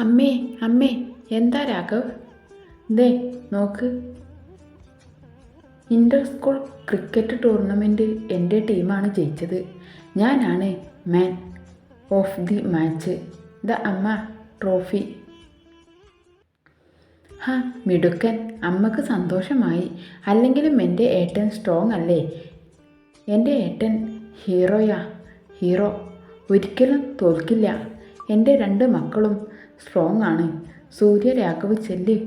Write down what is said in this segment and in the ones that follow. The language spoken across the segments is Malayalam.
അമ്മേ അമ്മേ എന്താ രാഘവ്? ദേ നോക്ക്. ഇന്റർ സ്കൂൾ ക്രിക്കറ്റ് ടൂർണമെന്റ് എന്റെ ടീമാണ് ജയിച്ചത്. ഞാനാണ് man of the match the അമ്മ ട്രോഫി ഹാ മിടുക്കൻ. അമ്മയ്ക്ക് സന്തോഷമായി. അല്ലെങ്കിലും എന്റെ ഏട്ടൻ സ്ട്രോങ് അല്ലേ? എന്റെ ഏട്ടൻ ഹീറോയാ ഹീറോ ഒരിക്കലും തോൽക്കില്ല. എന്റെ രണ്ട് മക്കളും സ്ട്രോങ് ആണ് സൂര്യ രാഘവ് ചെല്ല്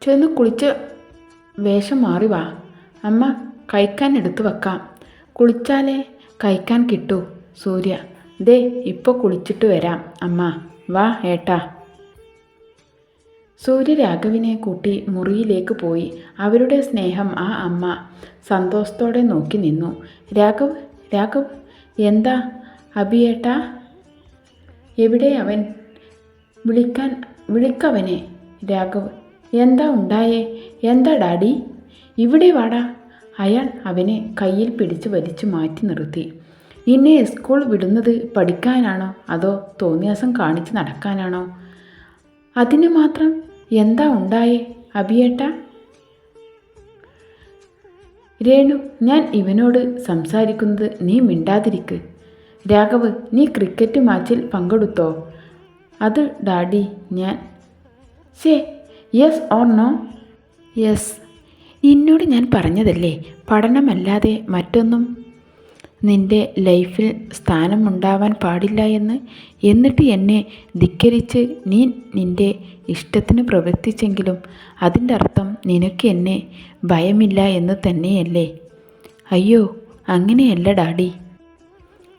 ചെന്ന് കുളിച്ച് വേഷം മാറി വാ. അമ്മ കഴിക്കാൻ എടുത്തു വെക്കാം. കുളിച്ചാലേ കഴിക്കാൻ കിട്ടൂ സൂര്യ. ദേ ഇപ്പോൾ കുളിച്ചിട്ട് വരാം അമ്മ. വാ ഏട്ടാ. സൂര്യ രാഘവിനെ കൂട്ടി മുറിയിലേക്ക് പോയി. അവരുടെ സ്നേഹം ആ അമ്മ സന്തോഷത്തോടെ നോക്കി നിന്നു. രാഘവ് രാഘവ് എന്താ? അബിയേട്ടാ? എവിടെ അവൻ? വിളിക്കാൻ വിളിക്കവനെ രാഘവ്. എന്താ ഉണ്ടായേ? എന്താ ഡാഡി? ഇവിടെ വാടാ. അയാൾ അവനെ കയ്യിൽ പിടിച്ച് വലിച്ചു മാറ്റി നിർത്തി. നിന്നെ സ്കൂൾ വിടുന്നത് പഠിക്കാനാണോ? അതോ തോന്നിയാസം കാണിച്ച് നടക്കാനാണോ? അതിന് മാത്രം എന്താ ഉണ്ടായേ അഭിയേട്ട? രേണു ഞാൻ ഇവനോട് സംസാരിക്കുന്നത് നീ മിണ്ടാതിരിക്ക്. രാഘവ് നീ ക്രിക്കറ്റ് മാച്ചിൽ പങ്കെടുത്തോ? അത് ഡാഡി ഞാൻ. Say yes or no yes നിന്നോട് ഞാൻ പറഞ്ഞതല്ലേ പഠനമല്ലാതെ മറ്റൊന്നും നിന്റെ ലൈഫിൽ സ്ഥാനമുണ്ടാവാൻ പാടില്ല എന്ന്? എന്നിട്ട് എന്നെ ധിക്കരിച്ച് നീ നിന്റെ ഇഷ്ടത്തിന് പ്രവർത്തിച്ചെങ്കിലും അതിന്റെ അർത്ഥം നിനക്ക് എന്നെ ഭയമില്ല എന്ന് തന്നെയല്ലേ? അയ്യോ അങ്ങനെയല്ല ഡാഡി.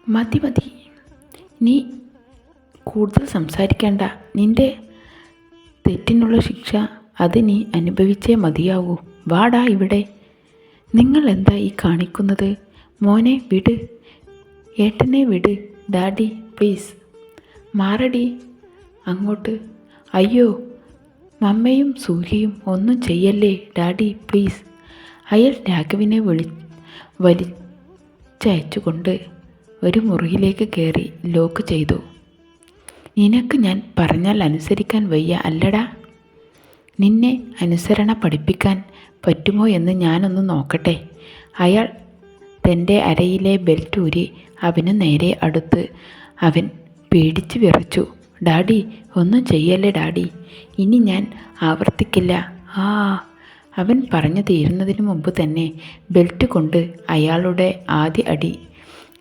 മതി മതി. നീ കൂടുതൽ സംസാരിക്കേണ്ട. നിന്റെ തെറ്റിനുള്ള ശിക്ഷ അത് നീ അനുഭവിച്ചേ മതിയാവൂ. വാടാ ഇവിടെ. നിങ്ങൾ എന്താ ഈ കാണിക്കുന്നത്? മോനെ വിട്. ഏട്ടനെ വിട്. Daddy please. മാറടി. അങ്ങോട്ട്. അയ്യോ മമ്മയും സൂര്യയും ഒന്നും ചെയ്യല്ലേ? Daddy please. അയാൾ രാഘവിനെ വിളി വലിച്ചയച്ചുകൊണ്ട് ഒരു മുറിയിലേക്ക് കയറി ലോക്ക് ചെയ്തു. നിനക്ക് ഞാൻ പറഞ്ഞാൽ അനുസരിക്കാൻ വയ്യ അല്ലടാ. നിന്നെ അനുസരണ പഠിപ്പിക്കാൻ പറ്റുമോ എന്ന് ഞാനൊന്ന് നോക്കട്ടെ. അയാൾ തന്റെ അരയിലെ ബെൽറ്റ് ഊരി അവന് നേരെ അടുത്ത് അവൻ പേടിച്ച് വിറച്ചു. ഡാഡി ഒന്നും ചെയ്യല്ലേ ഡാഡി? ഇനി ഞാൻ ആവർത്തിക്കില്ല. ആ അവൻ പറഞ്ഞു തീരുന്നതിന് മുമ്പ് തന്നെ ബെൽറ്റ് കൊണ്ട് അയാളുടെ ആദ്യ അടി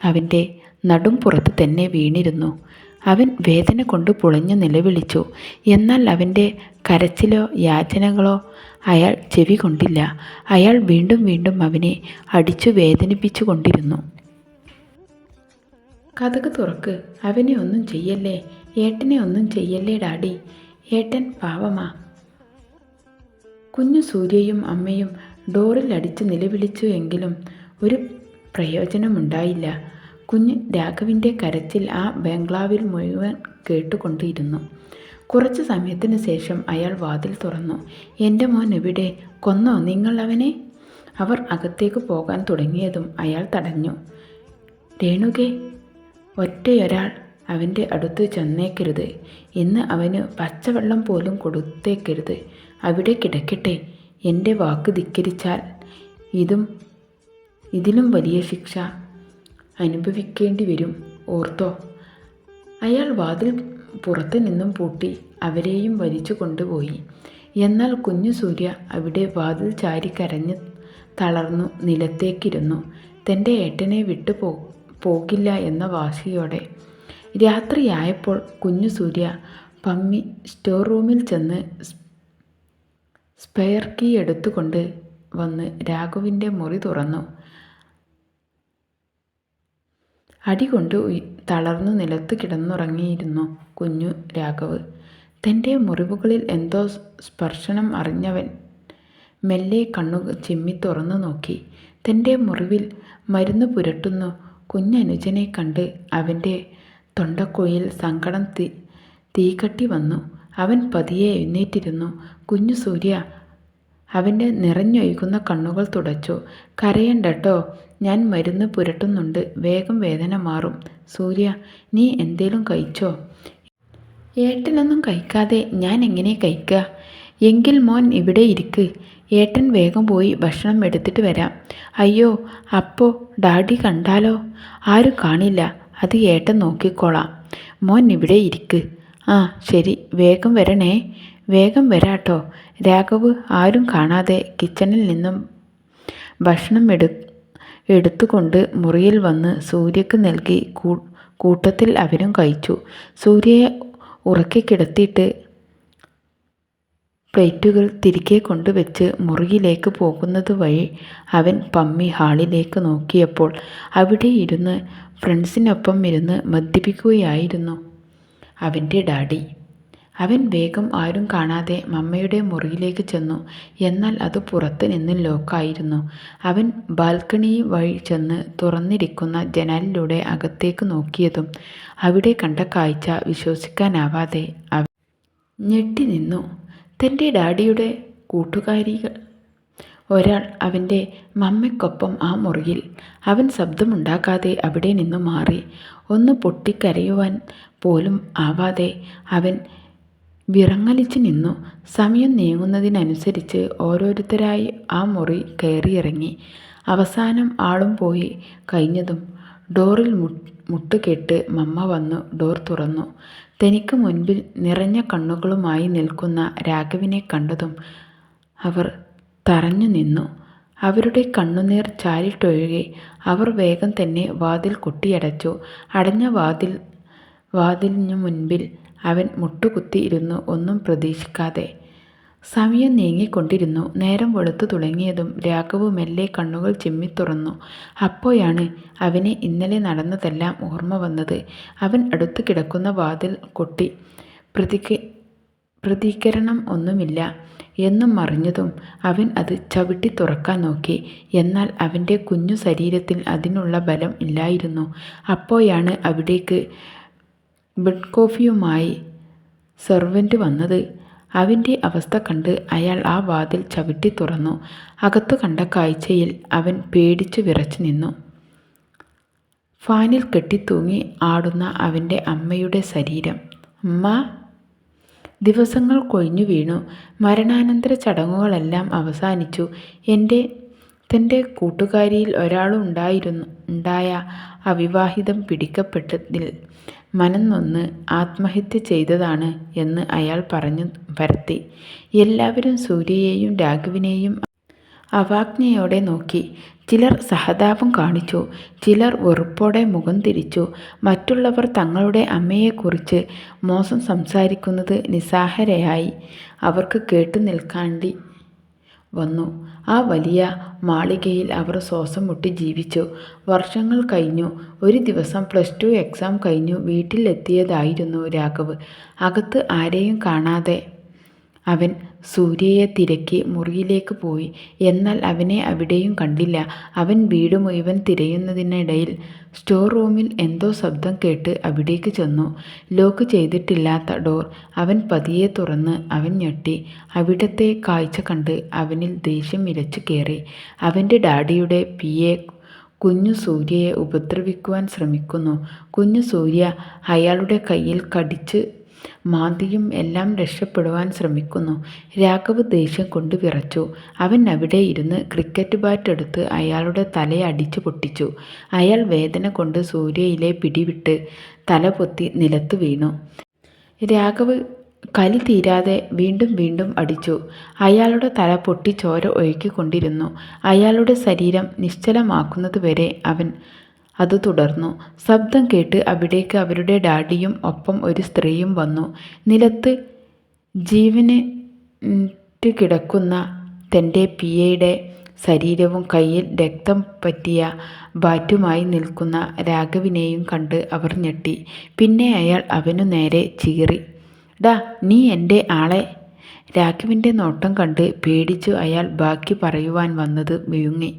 അവന്റെ നടും പുറത്ത് തന്നെ വീണിരുന്നു. അവൻ വേദന കൊണ്ട് പുളഞ്ഞു നിലവിളിച്ചു. എന്നാൽ അവന്റെ കരച്ചിലോ യാചനകളോ അയാൾ ചെവി കൊണ്ടില്ല. അയാൾ വീണ്ടും വീണ്ടും അവനെ അടിച്ചു വേദനിപ്പിച്ചു കൊണ്ടിരുന്നു. കഥക് തുറക്ക്. അവനെ ഒന്നും ചെയ്യല്ലേ? ഏട്ടനെ ഒന്നും ചെയ്യല്ലേ ഡാഡി? ഏട്ടൻ പാവമാ. കുഞ്ഞു സൂര്യയും അമ്മയും ഡോറിൽ അടിച്ച് നിലവിളിച്ചു എങ്കിലും ഒരു പ്രയോജനമുണ്ടായില്ല. കുഞ്ഞ് രാഘവിന്റെ കരച്ചിൽ ആ ബംഗ്ലാവിൽ മുഴുവൻ കേട്ടുകൊണ്ടിരുന്നു. കുറച്ച് സമയത്തിന് ശേഷം അയാൾ വാതിൽ തുറന്നു. എന്റെ മോൻ എവിടെ? കൊന്നോ നിങ്ങൾ അവനെ? അവർ അകത്തേക്ക് പോകാൻ തുടങ്ങിയതും അയാൾ തടഞ്ഞു. രേണുകെ ഒറ്റയൊരാൾ അവന്റെ അടുത്ത് ചെന്നേക്കരുത്. ഇന്ന് അവന് പച്ചവെള്ളം പോലും കൊടുത്തേക്കരുത്. അവിടെ കിടക്കട്ടെ. എന്റെ വാക്ക് ധിക്കരിച്ചാൽ ഇതും ഇതിലും വലിയ ശിക്ഷ. അനുഭവിക്കേണ്ടി വരും ഓർത്തോ? അയാൾ വാതിൽ പുറത്തു നിന്നും പൂട്ടി അവരെയും വലിച്ചു കൊണ്ടുപോയി. എന്നാൽ കുഞ്ഞു സൂര്യ അവിടെ വാതിൽ ചാരി കരഞ്ഞ് തളർന്നു നിലത്തേക്കിരുന്നു. തന്റെ ഏട്ടനെ വിട്ടു പോ പോകില്ല എന്ന വാശിയോടെ. രാത്രിയായപ്പോൾ കുഞ്ഞു സൂര്യ പമ്മി സ്റ്റോർ റൂമിൽ ചെന്ന് സ്പെയർ കീ എടുത്തുകൊണ്ട് വന്ന് രാഘുവിന്റെ മുറി തുറന്നു. അടികൊണ്ട് തളർന്നു നിലത്ത് കിടന്നുറങ്ങിയിരുന്നു കുഞ്ഞു രാഘവ്. തന്റെ മുറിവുകളിൽ എന്തോ സ്പർശനം അറിഞ്ഞവൻ മെല്ലെ കണ്ണു ചിമ്മി തുറന്നു നോക്കി. തന്റെ മുറിവിൽ മരുന്ന് പുരട്ടുന്നു കുഞ്ഞനുജനെ കണ്ട് അവന്റെ തൊണ്ടക്കുഴിയിൽ സങ്കടം തീ തീകട്ടി വന്നു. അവൻ പതിയെ എഴുന്നേറ്റിരുന്നു. കുഞ്ഞു സൂര്യ അവന്റെ നിറഞ്ഞൊഴുകുന്ന കണ്ണുകൾ തുടച്ചു. കരയണ്ടട്ടോ? ഞാൻ മരുന്ന് പുരട്ടുന്നുണ്ട്. വേഗം വേദന മാറും. സൂര്യ നീ എന്തേലും കഴിച്ചോ? ഏട്ടനൊന്നും കഴിക്കാതെ ഞാൻ എങ്ങനെ കഴിക്കുക എങ്കിൽ മോൻ ഇവിടെ ഇരിക്ക്. ഏട്ടൻ വേഗം പോയി ഭക്ഷണം എടുത്തിട്ട് വരാം. അയ്യോ അപ്പോ ഡാഡി കണ്ടാലോ? ആരും കാണില്ല. അത് ഏട്ടൻ നോക്കിക്കോളാം. മോൻ ഇവിടെ ഇരിക്ക്. ആ ശരി. വേഗം വരണേ. വേഗം വരാട്ടോ. രാഘവ് ആരും കാണാതെ കിച്ചണിൽ നിന്നും ഭക്ഷണം എടു എടുത്തുകൊണ്ട് മുറിയിൽ വന്ന് സൂര്യക്ക് നൽകി കൂട്ടത്തിൽ അവരും കഴിച്ചു. സൂര്യയെ ഉറക്കി കിടത്തിയിട്ട് പ്ലേറ്റുകൾ തിരികെ കൊണ്ടുവച്ച് മുറിയിലേക്ക് പോകുന്നത് വഴി അവൻ പമ്മി ഹാളിലേക്ക് നോക്കിയപ്പോൾ അവിടെ ഇരുന്ന് ഫ്രണ്ട്സിനൊപ്പം ഇരുന്ന് മദ്യപിക്കുകയായിരുന്നു. അവന്റെ ഡാഡി അവൻ വേഗം ആരും കാണാതെ മമ്മയുടെ മുറിയിലേക്ക് ചെന്നു. എന്നാൽ അത് പുറത്ത് നിന്ന് ലോക്കായിരുന്നു. അവൻ ബാൽക്കണി വഴി ചെന്ന് തുറന്നിരിക്കുന്ന ജനാലിലൂടെ അകത്തേക്ക് നോക്കിയതും അവിടെ കണ്ട കാഴ്ച വിശ്വസിക്കാനാവാതെ അവൻ ഞെട്ടി നിന്നു. തന്റെ ഡാഡിയുടെ കൂട്ടുകാരികൾ? ഒരാൾ അവന്റെ മമ്മയ്ക്കൊപ്പം ആ മുറിയിൽ. അവൻ ശബ്ദമുണ്ടാക്കാതെ അവിടെ നിന്ന് മാറി. ഒന്ന് പൊട്ടിക്കരയുവാൻ പോലും ആവാതെ അവൻ വിറങ്ങലിച്ച് നിന്നു. സമയം നീങ്ങുന്നതിനനുസരിച്ച് ഓരോരുത്തരായി ആ മുറി കയറിയിറങ്ങി. അവസാനം ആളും പോയി കഴിഞ്ഞതും ഡോറിൽ മുട്ടുകെട്ട് മമ്മ വന്നു ഡോർ തുറന്നു. തനിക്ക് മുൻപിൽ നിറഞ്ഞ കണ്ണുകളുമായി നിൽക്കുന്ന രാഘവിനെ കണ്ടതും അവർ തറഞ്ഞു നിന്നു. അവരുടെ കണ്ണുനീർ ചാരിട്ടൊഴുകി അവർ വേഗം തന്നെ വാതിൽ കൊട്ടിയടച്ചു. അടഞ്ഞ വാതിൽ വാതിലിനു മുൻപിൽ അവൻ മുട്ടുകുത്തി ഇരുന്നു ഒന്നും പ്രതീക്ഷിക്കാതെ. സമയം നീങ്ങിക്കൊണ്ടിരുന്നു. നേരം വെളുത്തു തുടങ്ങിയതും രാഘവ് മെല്ലെ കണ്ണുകൾ ചിമ്മി തുറന്നു. അപ്പോഴാണ് അവനെ ഇന്നലെ നടന്നതെല്ലാം ഓർമ്മ വന്നത്. അവൻ അടുത്തു കിടക്കുന്ന വാതിൽ കൊട്ടി പ്രതിക പ്രതികരണം ഒന്നുമില്ല എന്നും മറിഞ്ഞതും അവൻ അത് ചവിട്ടി തുറക്കാൻ നോക്കി. എന്നാൽ അവന്റെ കുഞ്ഞു ശരീരത്തിൽ അതിനുള്ള ബലം ഇല്ലായിരുന്നു. അപ്പോഴാണ് അവിടേക്ക് ബെഡ് കോഫിയുമായി സെർവന്റ് വന്നത്. അവന്റെ അവസ്ഥ കണ്ട് അയാൾ ആ വാതിൽ ചവിട്ടി തുറന്നു. അകത്തു കണ്ട കാഴ്ചയിൽ അവൻ പേടിച്ചു വിറച്ചു നിന്നു. ഫാനിൽ കെട്ടിത്തൂങ്ങി ആടുന്ന അവന്റെ അമ്മയുടെ ശരീരം. അമ്മ ദിവസങ്ങൾ കൊഴിഞ്ഞു വീണു. മരണാനന്തര ചടങ്ങുകളെല്ലാം അവസാനിച്ചു. എന്റെ തന്റെ കൂട്ടുകാരിയിൽ ഒരാളുണ്ടായിരുന്നു ഉണ്ടായ അവിവാഹിതം പിടിക്കപ്പെട്ടതിൽ മനംനൊന്ന് ആത്മഹത്യ ചെയ്തതാണ് എന്ന് അയാൾ പറഞ്ഞു പരത്തി എല്ലാവരും സൂര്യയെയും രാഘുവിനെയും അവാജ്ഞയോടെ നോക്കി. ചിലർ സഹതാപം കാണിച്ചു ചിലർ വെറുപ്പോടെ മുഖം തിരിച്ചു. മറ്റുള്ളവർ തങ്ങളുടെ അമ്മയെക്കുറിച്ച് മോശം സംസാരിക്കുന്നത് നിസ്സാഹരയായി അവർക്ക് കേട്ടു നിൽക്കാണ്ടി വന്നു. ആ വലിയ മാളികയിൽ അവർ ശ്വാസം മുട്ടി ജീവിച്ചു. വർഷങ്ങൾ കഴിഞ്ഞു. ഒരു ദിവസം പ്ലസ് ടു എക്സാം കഴിഞ്ഞു. വീട്ടിലെത്തിയതായിരുന്നു രാഘവ്. അകത്ത് ആരെയും കാണാതെ അവൻ സൂര്യയെ തിരക്കി മുറിയിലേക്ക് പോയി. എന്നാൽ അവനെ അവിടെയും കണ്ടില്ല. അവൻ വീട് മുഴുവൻ തിരയുന്നതിനിടയിൽ സ്റ്റോർ റൂമിൽ എന്തോ ശബ്ദം കേട്ട് അവിടേക്ക് ചെന്നു. ലോക്ക് ചെയ്തിട്ടില്ലാത്ത ഡോർ. അവൻ പതിയെ തുറന്ന് അവൻ ഞെട്ടി. അവിടത്തെ കാഴ്ച കണ്ട് അവനിൽ ദേഷ്യം ഇരച്ചു കയറി. അവന്റെ ഡാഡിയുടെ പിയെ കുഞ്ഞു സൂര്യയെ ഉപദ്രവിക്കുവാൻ ശ്രമിക്കുന്നു. കുഞ്ഞു സൂര്യ അയാളുടെ കയ്യിൽ കടിച്ച് മാന്തിയും എല്ലാം രക്ഷപ്പെടുവാൻ ശ്രമിക്കുന്നു. രാഘവ് ദേഷ്യം കൊണ്ട് വിറച്ചു. അവൻ അവിടെ ഇരുന്ന് ക്രിക്കറ്റ് ബാറ്റ് എടുത്ത് അയാളുടെ തല അടിച്ചു പൊട്ടിച്ചു. അയാൾ വേദന കൊണ്ട് സൂര്യയിലെ പിടിവിട്ട് തല പൊത്തി നിലത്ത് വീണു. രാഘവ് കലി തീരാതെ വീണ്ടും വീണ്ടും അടിച്ചു. അയാളുടെ തല പൊട്ടി ചോര ഒഴുക്കിക്കൊണ്ടിരുന്നു. അയാളുടെ ശരീരം നിശ്ചലമാക്കുന്നതുവരെ അവൻ അത് തുടർന്നു. ശബ്ദം കേട്ട് അവിടേക്ക് അവരുടെ ഡാഡിയും ഒപ്പം ഒരു സ്ത്രീയും വന്നു. നിലത്ത് ജീവന് കിടക്കുന്ന തന്റെ പിയയുടെ ശരീരവും കയ്യിൽ രക്തം പറ്റിയ ബാറ്റുമായി നിൽക്കുന്ന രാഘവിനെയും കണ്ട് അവർ ഞെട്ടി. പിന്നെ അയാൾ അവനു നേരെ ചീറി. ഡാ നീ എന്റെ ആളെ. രാഘവിന്റെ നോട്ടം കണ്ട് പേടിച്ചു അയാൾ ബാക്കി പറയുവാൻ വന്നത് വിഴുങ്ങി.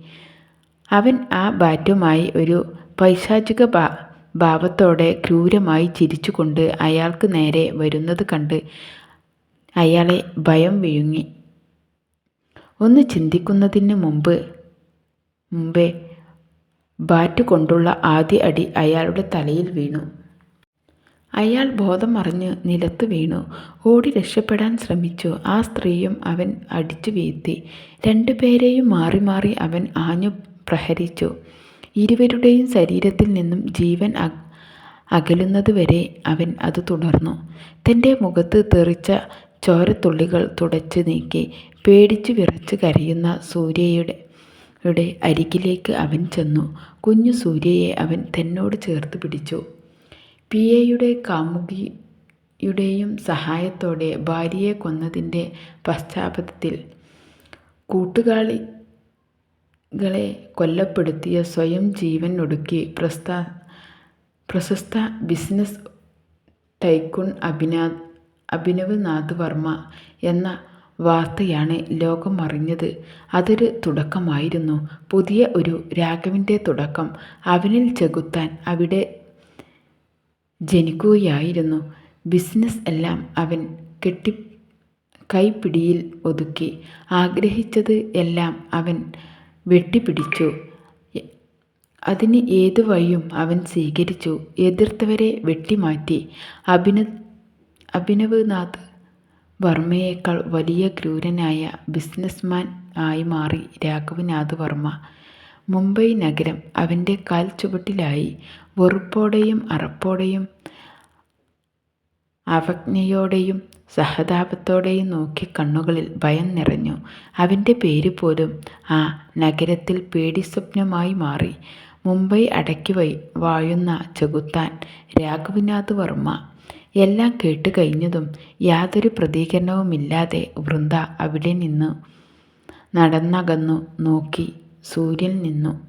അവൻ ആ ബാറ്റുമായി ഒരു പൈശാചിക ഭാ ഭാവത്തോടെ ക്രൂരമായി ചിരിച്ചുകൊണ്ട് അയാൾക്ക് നേരെ വരുന്നത് കണ്ട് അയാളെ ഭയം വിഴുങ്ങി. ഒന്ന് ചിന്തിക്കുന്നതിന് മുമ്പ് മുമ്പേ ബാറ്റ് കൊണ്ടുള്ള ആദ്യ അടി അയാളുടെ തലയിൽ വീണു. അയാൾ ബോധം മറിഞ്ഞ് നിലത്ത് വീണു. ഓടി രക്ഷപ്പെടാൻ ശ്രമിച്ചു. ആ സ്ത്രീയും അവൻ അടിച്ചു വീഴ്ത്തി. രണ്ടുപേരെയും മാറി മാറി അവൻ ആഞ്ഞു പ്രഹരിച്ചു. ഇരുവരുടെയും ശരീരത്തിൽ നിന്നും ജീവൻ അകലുന്നതുവരെ അവൻ അത് തുടർന്നു. തന്റെ മുഖത്ത് തെറിച്ച ചോരത്തുള്ളികൾ തുടച്ചു നീക്കി പേടിച്ചു വിറച്ച് കരയുന്ന സൂര്യയുടെ യുടെ അരികിലേക്ക് അവൻ ചെന്നു. കുഞ്ഞു സൂര്യയെ അവൻ തന്നോട് ചേർത്ത് പിടിച്ചു. പി എയുടെ കാമുകിയുടെയും സഹായത്തോടെ ഭാര്യയെ കൊന്നതിന്റെ പശ്ചാത്തലത്തിൽ കൂട്ടുകാളികളെ കൊല്ലപ്പെടുത്തിയ സ്വയം ജീവൻ ഒടുക്കി പ്രസ്ത പ്രശസ്ത ബിസിനസ് ടൈക്കുൺ അഭിനാ അഭിനവ് നാഥ് വർമ്മ എന്ന വാർത്തയാണ് ലോകം അറിഞ്ഞത് അതൊരു തുടക്കമായിരുന്നു. പുതിയ ഒരു രാഘവിന്റെ തുടക്കം. അവനിൽ ചെകുത്താൻ അവിടെ ജനിക്കുകയായിരുന്നു. ബിസിനസ് എല്ലാം അവൻ കെട്ടി കൈപ്പിടിയിൽ ഒതുക്കി. ആഗ്രഹിച്ചത് എല്ലാം അവൻ വെട്ടിപ്പിടിച്ചു. അതിന് ഏതു വഴിയും അവൻ സ്വീകരിച്ചു. എതിർത്തവരെ വെട്ടിമാറ്റി. അഭിന അഭിനവ് നാഥ് വർമ്മയേക്കാൾ വലിയ ക്രൂരനായ ബിസിനസ്മാൻ ആയി മാറി രാഘവനാഥ് വർമ്മ. മുംബൈ നഗരം അവന്റെ കാൽ ചുവട്ടിലായി. വെറുപ്പോടെയും അറപ്പോടെയും അവജ്ഞയോടെയും സഹതാപത്തോടെയും നോക്കി കണ്ണുകളിൽ ഭയം നിറഞ്ഞു. അവന്റെ പേര് പോലും ആ നഗരത്തിൽ പേടിസ്വപ്നമായി മാറി. മുംബൈ അടക്കി വൈ വാഴുന്ന ചെകുത്താൻ രാഘവനാഥ് വർമ്മ. എല്ലാം കേട്ട് കഴിഞ്ഞതും യാതൊരു പ്രതികരണവുമില്ലാതെ വൃന്ദ അവിടെ നിന്ന് നടന്നകന്നു നോക്കി സൂര്യൻ നിന്നു.